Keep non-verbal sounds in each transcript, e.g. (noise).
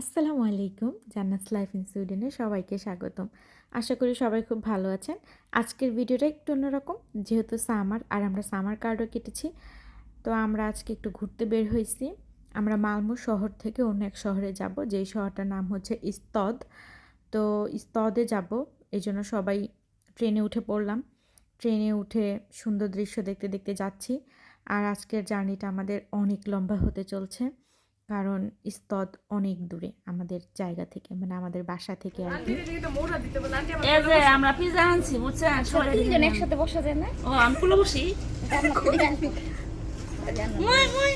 আসসালামু আলাইকুম, জান্নাত লাইফ ইন সুইডেনে সবাইকে স্বাগতম। আশা করি সবাই খুব ভালো আছেন। আজকের ভিডিওটা একটু অন্যরকম, যেহেতু সামার, আর আমরা সামার কার্ডও কেটেছি। তো আমরা আজকে একটু ঘুরতে বের হয়েছি। আমরা মালমো শহর থেকে অন্য এক শহরে যাব, যেই শহরটার নাম হচ্ছে ইস্তদ। তো ইস্তদে যাব এই জন্য সবাই ট্রেনে উঠে পড়লাম। ট্রেনে উঠে সুন্দর দৃশ্য দেখতে দেখতে যাচ্ছি। আর আজকের জার্নিটা আমাদের অনেক লম্বা হতে চলছে। কারণ ইস্তদ অনেক দূরে আমাদের জায়গা থেকে মানে আমাদের বাসা থেকে আর কি। এই যে আমরা পিজা আনছি বুঝছেন? সবাই তিনজন একসাথে বসা যায় না? ও আমি কুলো বসি। মই মই।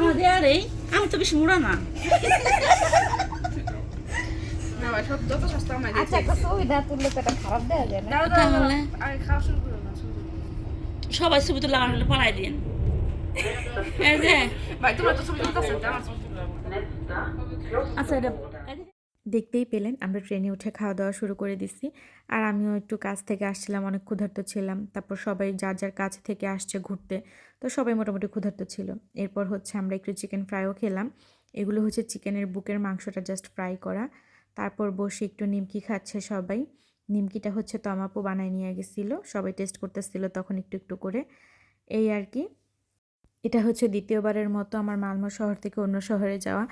আমাদের আরে আমি তো বেশি মুড়া না। আচ্ছা সুবিধা তুললে তো এটা খারাপ দেওয়া যায় (laughs) তো আচ্ছা এটা দেখতেই পেলেন আমরা ট্রেনে উঠে খাওয়া দাওয়া শুরু করে দিছি আর আমিও একটু কাজ থেকে আসছিলাম অনেক ক্ষুধার্ত ছিলাম। তারপর সবাই যার যার কাছ থেকে আসছে ঘুরতে তো সবাই মোটামুটি ক্ষুধার্ত ছিল। এরপর হচ্ছে আমরা একটু চিকেন ফ্রাইও খেলাম। এগুলো হচ্ছে চিকেনের বুকের মাংসটা জাস্ট ফ্রাই করা। তারপর বসে একটু নিমকি খাচ্ছে সবাই। নিমকিটা হচ্ছে তমাপু বানায় নিয়ে গেছিল সবাই টেস্ট করতেছিল তখন একটু একটু করে। এই আর কি। এটা হচ্ছে দ্বিতীয়বারের মতো আমার মালমো শহর থেকে অন্য শহরে যাওয়া।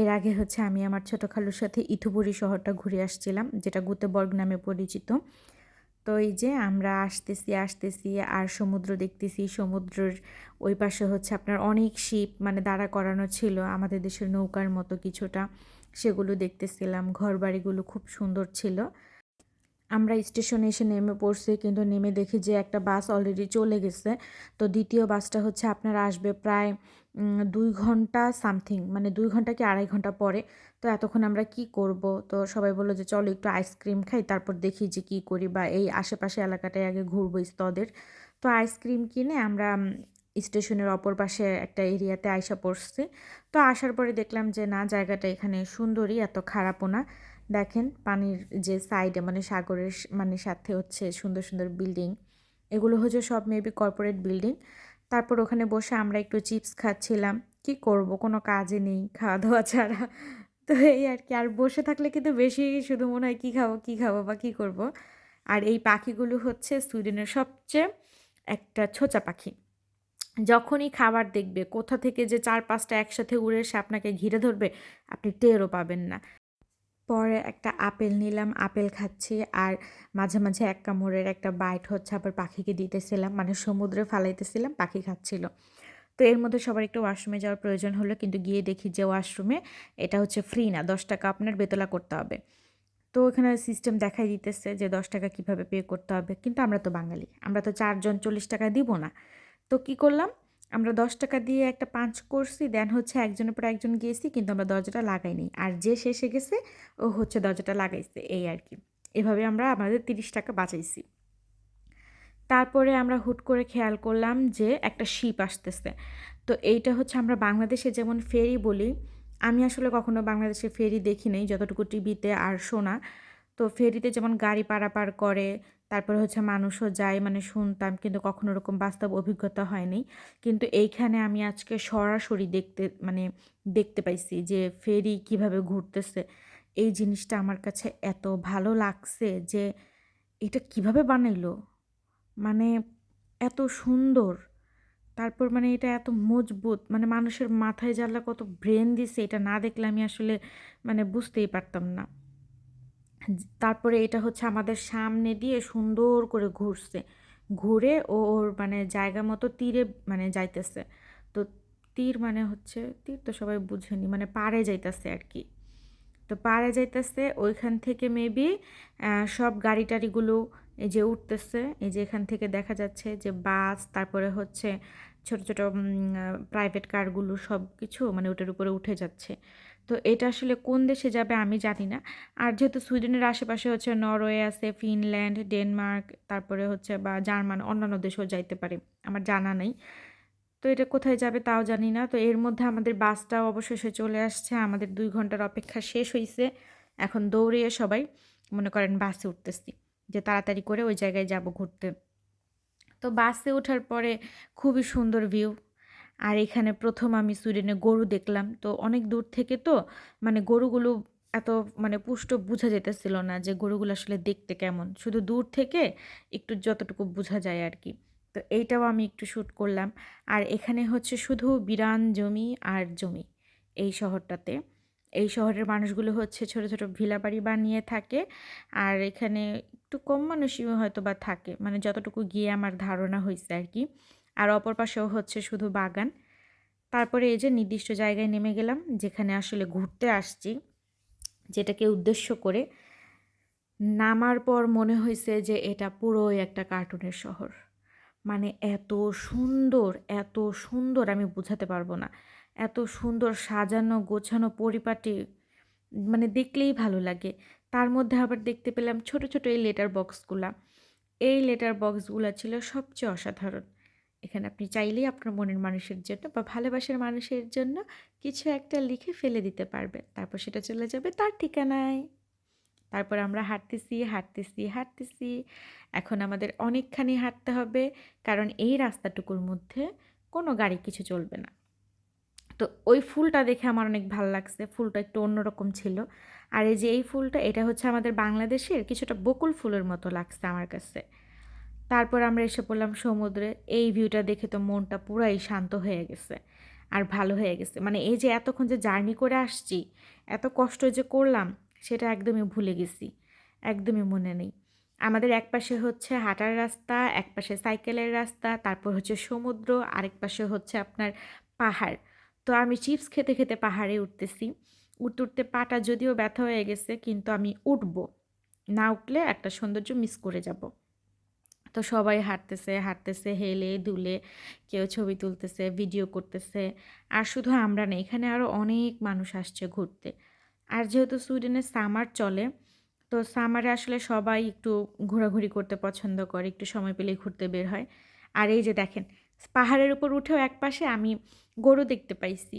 এর আগে হচ্ছে আমি আমার ছোটো খালুর সাথে ইথুপুরি শহরটা ঘুরে আসছিলাম, যেটা গুতেবর্গ নামে পরিচিত। তো এই যে আমরা আসতেছি আসতেছি, আর সমুদ্র দেখতেছি, সমুদ্রের ওই পাশে হচ্ছে আপনার অনেক শিপ মানে দাঁড়া করানো ছিল আমাদের দেশের নৌকার মতো কিছুটা। সেগুলো দেখতেছিলাম ঘর বাড়িগুলো খুব সুন্দর ছিল। আমরা স্টেশনে এসে নেমে পড়ছি, কিন্তু নেমে দেখি যে একটা বাস অলরেডি চলে গেছে। তো দ্বিতীয় বাসটা হচ্ছে আপনার আসবে প্রায় দুই ঘণ্টা সামথিং মানে দুই ঘণ্টা কি আড়াই ঘণ্টা পরে। তো এতক্ষণ আমরা কি করব? তো সবাই বলল যে চলো একটু আইসক্রিম খাই, তারপর দেখি যে কি করি বা এই আশেপাশে এলাকাটায় আগে ঘুরবো স্তদের তো আইসক্রিম কিনে আমরা স্টেশনের অপর পাশে একটা এরিয়াতে আইসা পড়ছি। তো আসার পরে দেখলাম যে না, জায়গাটা এখানে সুন্দরই, এত খারাপও না। দেখেন পানির যে সাইডে মানে সাগরের মানে সাথে হচ্ছে সুন্দর সুন্দর বিল্ডিং এগুলো হচ্ছে সব মেবি কর্পোরেট বিল্ডিং তারপর ওখানে বসে আমরা একটু চিপস খাচ্ছিলাম। কি করব? কোনো কাজে নেই খাওয়া দাওয়া ছাড়া। তো এই আর কি, আর বসে থাকলে কিন্তু বেশি শুধু মনে হয় কী খাব কী খাব বা কী করব। আর এই পাখিগুলো হচ্ছে সুইডেনের সবচেয়ে একটা ছোচা পাখি। যখনই খাবার দেখবে, কোথা থেকে যে চার পাঁচটা একসাথে উড়ে এসে আপনাকে ঘিরে ধরবে, আপনি টেরও পাবেন না। পরে একটা আপেল নিলাম, আপেল খাচ্ছি আর মাঝে মাঝে এক কামড়ের একটা বাইট হচ্ছে, আবার পাখিকে দিতেছিলাম মানে সমুদ্রে ফালাইতেছিলাম, পাখি খাচ্ছিল। তো এর মধ্যে সবার একটু ওয়াশরুমে যাওয়ার প্রয়োজন হলো, কিন্তু গিয়ে দেখি যে ওয়াশরুমে এটা হচ্ছে ফ্রি না, দশ টাকা আপনার বেতলা করতে হবে। তো ওখানে সিস্টেম দেখাই দিতেছে যে দশ টাকা কীভাবে পে করতে হবে, কিন্তু আমরা তো বাঙালি, আমরা তো চারজন চল্লিশ টাকা দিব না। তো কি করলাম? আমরা দশ টাকা দিয়ে একটা পাঁচ করছি দেন হচ্ছে একজনের পর একজন গিয়েছি, কিন্তু আমরা দরজাটা লাগাইনি। আর যে শেষে গেছে, ও হচ্ছে দরজাটা লাগাইছে, এই আর কি। এভাবে আমরা আমাদের তিরিশ টাকা বাঁচাইছি। তারপরে আমরা হুট করে খেয়াল করলাম যে একটা শিপ আসতেছে। তো এইটা হচ্ছে আমরা বাংলাদেশে যেমন ফেরি বলি, আমি আসলে কখনো বাংলাদেশে ফেরি দেখি নাই, যতটুকু টিভিতে আর শোনা। তো ফেরিতে যেমন গাড়ি পারাপার করে তারপরে হচ্ছে মানুষও যায় মানে শুনতাম, কিন্তু কখনো ওরকম বাস্তব অভিজ্ঞতা হয়নি। কিন্তু এইখানে আমি আজকে সরাসরি দেখতে মানে দেখতে পাইছি যে ফেরি কীভাবে ঘুরতেছে, এই জিনিসটা আমার কাছে এত ভালো লাগছে যে এটা কীভাবে বানাইলো? মানে এত সুন্দর, তারপর মানে এটা এত মজবুত মানে মানুষের মাথায় জ্বালা কত ব্রেন দিছে, এটা না দেখলে আমি আসলে মানে বুঝতেই পারতাম না। তারপরে এটা হচ্ছে আমাদের সামনে দিয়ে সুন্দর করে ঘুরছে। ঘুরে ওর মানে জায়গা মতো তীরে মানে যাইতেছে। তো তীর মানে হচ্ছে, তীর তো সবাই বুঝেনি মানে পাড়ে যাইতেছে আর কি তো পাড়ে যাইতেছে, ওইখান থেকে মেবি সব গাড়ি টাড়িগুলো এই যে উঠতেছে, এই যে এখান থেকে দেখা যাচ্ছে যে বাস, তারপরে হচ্ছে ছোট ছোট প্রাইভেট কারগুলো সব কিছু মানে ওটার উপরে উঠে যাচ্ছে। তো এটা আসলে কোন দেশে যাবে আমি জানি না। আর যেহেতু সুইডেনের আশেপাশে হচ্ছে নরওয়ে আছে, ফিনল্যান্ড, ডেনমার্ক, তারপরে হচ্ছে বা জার্মান অন্যান্য দেশেও যাইতে পারে, আমার জানা নেই। তো এটা কোথায় যাবে তাও জানি না। তো এর মধ্যে আমাদের বাসটাও অবশেষে চলে আসছে, আমাদের দুই ঘণ্টার অপেক্ষা শেষ হয়েছে এখন দৌড়িয়ে সবাই, মনে করেন বাসে উঠতেছি, যে তাড়াতাড়ি করে ওই জায়গায় যাব ঘুরতে। তো বাসে ওঠার পরে খুবই সুন্দর ভিউ আর এখানে প্রথম আমি সুইডেনে গরু দেখলাম। তো অনেক দূর থেকে তো মানে গরুগুলো এত মানে পুষ্ট বোঝা যেতেছিল না যে গরুগুলো আসলে দেখতে কেমন। শুধু দূর থেকে একটু যতটুকু বোঝা যায় আর কি। তো এইটাও আমি একটু শ্যুট করলাম। আর এখানে হচ্ছে শুধু বিরান জমি আর জমি এই শহরটাতে। এই শহরের মানুষগুলো হচ্ছে ছোট ছোট ভিলা বাড়ি বানিয়ে থাকে। আর এখানে একটু কম মানুষই হয়তো বা থাকে। মানে যতটুকু গিয়ে আমার ধারণা হয়েছে আর কি। আর অপর পাশেও হচ্ছে শুধু বাগান। তারপরে এই যে নির্দিষ্ট জায়গায় নেমে গেলাম, যেখানে আসলে ঘুরতে আসছি, যেটাকে উদ্দেশ্য করে নামার পর মনে হয়েছে যে এটা পুরোই একটা কার্টুনের শহর। মানে এত সুন্দর এত সুন্দর আমি বোঝাতে পারব না। এত সুন্দর সাজানো, গোছানো পরিপাটি মানে দেখলেই ভালো লাগে। তার মধ্যে আবার দেখতে পেলাম ছোট ছোট এই লেটার বক্সগুলা। এই লেটার বক্সগুলা ছিল সবচেয়ে অসাধারণ। এখানে আপনি চাইলেই আপনার মনের মানুষের জন্য বা ভালোবাসার মানুষের জন্য কিছু একটা লিখে ফেলে দিতে পারবেন। তারপর সেটা চলে যাবে তার ঠিকানায়। তারপর আমরা হাঁটতেছি হাঁটতেছি হাঁটতেছি। এখন আমাদের অনেকখানি হাঁটতে হবে, কারণ এই রাস্তাটুকুর মধ্যে কোনো গাড়ি কিছু চলবে না। তো ওই ফুলটা দেখে আমার অনেক ভালো লাগছে, ফুলটা একটু অন্যরকম ছিল। আর এই যে এই ফুলটা, এটা হচ্ছে আমাদের বাংলাদেশের কিছুটা বকুল ফুলের মতো লাগছে আমার কাছে। তারপর আমরা এসে পড়লাম সমুদ্রে। এই ভিউটা দেখে তো মনটা পুরাই শান্ত হয়ে গেছে আর ভালো হয়ে গেছে। মানে এই যে এতক্ষণ যে জার্নি করে আসছি, এত কষ্ট যে করলাম, সেটা একদমই ভুলে গেছি। একদমই মনে নেই। আমাদের এক পাশে হচ্ছে হাঁটার রাস্তা এক পাশে সাইকেলের রাস্তা, তারপর হচ্ছে সমুদ্র, আরেক পাশে হচ্ছে আপনার পাহাড়। তো আমি চিপস খেতে খেতে পাহাড়ে উঠতেছি। উঠতে উঠতে পাটা যদিও ব্যথা হয়ে গেছে, কিন্তু আমি উঠব। না উঠলে একটা সৌন্দর্য মিস করে যাব। তো সবাই হাঁটতেছে হাঁটতেছে, হেলে, দুলে, কেউ ছবি তুলতেছে, ভিডিও করতেছে। আর শুধু আমরা না, এখানে আরও অনেক মানুষ আসছে ঘুরতে। আর যেহেতু সুইডেনে সামার চলে, তো সামারে আসলে সবাই একটু ঘোরাঘুরি করতে পছন্দ করে, একটু সময় পেলেই ঘুরতে বের হয়। আর এই যে দেখেন, পাহাড়ের উপর উঠেও এক পাশে আমি গরু দেখতে পাইছি।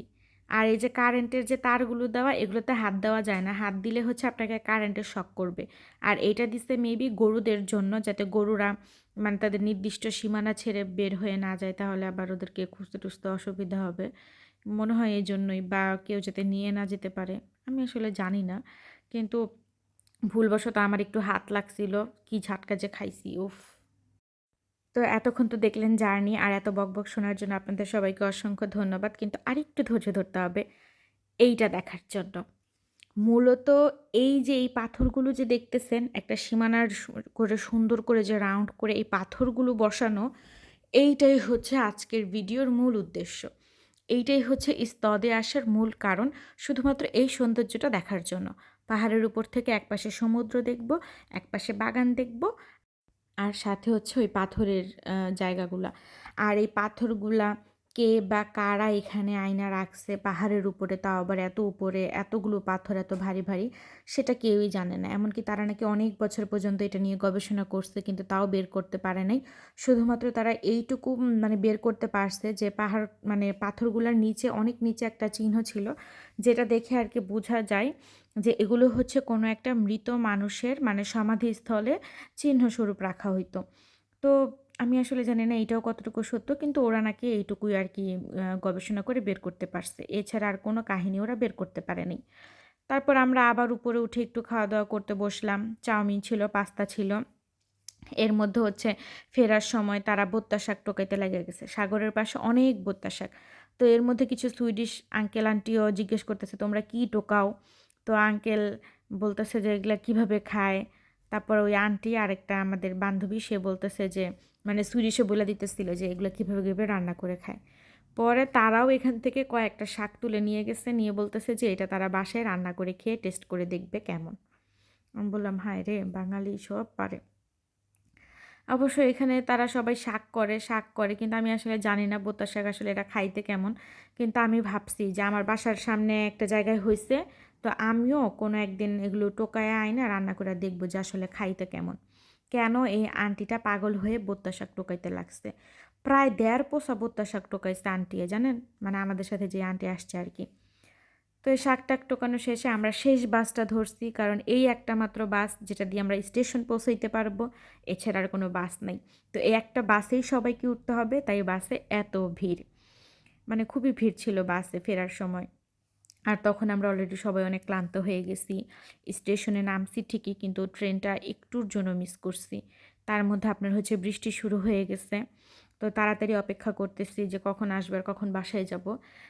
আর এই যে কারেন্টের যে তারগুলো দেওয়া, এগুলোতে হাত দেওয়া যায় না। হাত দিলে হচ্ছে আপনাকে কারেন্টের শক করবে। আর এইটা দিচ্ছে মেবি গরুদের জন্য, যাতে গরুরা মানে তাদের নির্দিষ্ট সীমানা ছেড়ে বের হয়ে না যায়, তাহলে আবার ওদেরকে খুঁজতে টুসতে অসুবিধা হবে। মনে হয় এই জন্যই, বা কেউ যাতে নিয়ে না যেতে পারে, আমি আসলে জানি না। কিন্তু ভুলবশত আমার একটু হাত লাগছিল, কি ঝাটকা যে খাইছি, উফ। তো এতক্ষণ তো দেখলেন জার্নি আর এত বকবক শোনার জন্য আপনাদের সবাইকে অসংখ্য ধন্যবাদ। কিন্তু আরেকটু ধৈর্য ধরতে হবে এইটা দেখার জন্য। মূলত এই যে এই পাথরগুলো যে দেখতেছেন, একটা সীমানার করে সুন্দর করে যে রাউন্ড করে এই পাথরগুলো বসানো, এইটাই হচ্ছে আজকের ভিডিওর মূল উদ্দেশ্য। এইটাই হচ্ছে স্তদে আসার মূল কারণ, শুধুমাত্র এই সৌন্দর্যটা দেখার জন্য। পাহাড়ের উপর থেকে একপাশে সমুদ্র দেখব, একপাশে বাগান দেখব আর সাথে হচ্ছে ওই পাথরের জায়গাগুলা। আর এই পাথরগুলা কে বা কারা এখানে আয়না রাখছে পাহাড়ের উপরে, তাও আবার এত উপরে, এতগুলো পাথর এত ভারী ভারী, সেটা কেউই জানে না। এমনকি তারা নাকি অনেক বছর পর্যন্ত এটা নিয়ে গবেষণা করছে, কিন্তু তাও বের করতে পারে নাই। শুধুমাত্র তারা এইটুকু মানে বের করতে পারছে যে পাহাড় মানে পাথরগুলোর নিচে, অনেক নিচে একটা চিহ্ন ছিল, যেটা দেখে আর কি বোঝা যায় যে এগুলো হচ্ছে কোনো একটা মৃত মানুষের মানে সমাধিস্থলে চিহ্নস্বরূপ রাখা হইতো। তো আমি আসলে জানি না এইটাও কতটুকু সত্য, কিন্তু ওরা নাকি এইটুকুই আর কি গবেষণা করে বের করতে পারছে। এছাড়া আর কোনো কাহিনী ওরা বের করতে পারেনি তারপর আমরা আবার উপরে উঠে একটু খাওয়া দাওয়া করতে বসলাম। চাউমিন ছিল, পাস্তা ছিল। এর মধ্যে হচ্ছে ফেরার সময় তারা বোত্তা শাক টোকাইতে লেগে গেছে। সাগরের পাশে অনেক বোত্তা শাক। তো এর মধ্যে কিছু সুইডিশ আঙ্কেল আন্টিও জিজ্ঞেস করতেছে, তোমরা কি টোকাও? তো আঙ্কেল বলতেছে যে এগুলা কীভাবে খায়? তারপর ওই আন্টি আরেকটা আমাদের বান্ধবী, সে বলতেছে যে মানে সুইডিশে বলে দিতেছিল যে এগুলো কীভাবে কীভাবে রান্না করে খায়। পরে তারাও এখান থেকে কয়েকটা শাক তুলে নিয়ে গেছে, নিয়ে বলতেছে যে এটা তারা বাসায় রান্না করে খেয়ে টেস্ট করে দেখবে কেমন। আমি বললাম, হায় রে, বাঙালি সব পারে। অবশ্য এখানে তারা সবাই শাক করে শাক করে, কিন্তু আমি আসলে জানি না বোত্তা শাক আসলে এটা খাইতে কেমন। কিন্তু আমি ভাবছি যে আমার বাসার সামনে একটা জায়গায় হয়েছে তো আমিও কোনো একদিন এগুলো টোকায় আইনা রান্না করে দেখব যে আসলে খাইতে কেমন। কেন এই আন্টিটা পাগল হয়ে বোত্তা শাক টোকাইতে লাগছে? প্রায় দেড় পোষা বোত্তা শাক টোকাইছে আন্টি জানেন? মানে আমাদের সাথে যে আন্টি আসছে আর কি। তো এই শাক টাক টোকানো শেষে আমরা শেষ বাসটা ধরছি, কারণ এই একটা মাত্র বাস যেটা দিয়ে আমরা স্টেশন পৌঁছাইতে পারব, এছাড়া আর কোনো বাস নাই। তো এই একটা বাসেই সবাইকে উঠতে হবে, তাই বাসে এত ভিড়। মানে খুবই ভিড় ছিল বাসে ফেরার সময়। আর তখন আমরা অলরেডি সবাই অনেক ক্লান্ত হয়ে গেছি। স্টেশনে নামছি ঠিকই কিন্তু ট্রেনটা একটুর জন্য মিস করছি। তার মধ্যে আপনার হচ্ছে বৃষ্টি শুরু হয়ে গেছে। তো তাড়াতাড়ি অপেক্ষা করতেছি যে কখন আসবে আর কখন বাসায় যাব।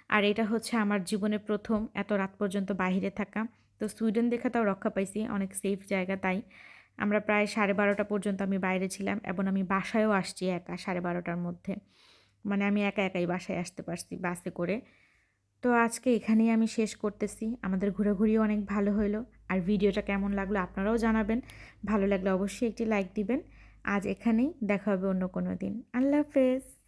আর এটা হচ্ছে আমার জীবনে প্রথম এত রাত পর্যন্ত বাইরে থাকা। তো সুইডেন দেখা তাও রক্ষা পাইছি, অনেক সেফ জায়গা তাই। আমরা প্রায় সাড়ে বারোটা পর্যন্ত আমি বাইরে ছিলাম এবং আমি বাসায়ও আসছি একা সাড়ে বারোটার মধ্যে। মানে আমি একা একাই বাসায় আসতে পারছি বাসে করে। তো আজকে এখানেই আমি শেষ করতেছি। আমাদের ঘোরাঘুরিও অনেক ভালো হলো আর ভিডিওটা কেমন লাগল আপনারাও জানাবেন। ভালো লাগলে অবশ্যই একটি লাইক দিবেন। আজ এখানেই দেখা হবে অন্য কোনো দিন। আল্লাহ হাফেজ।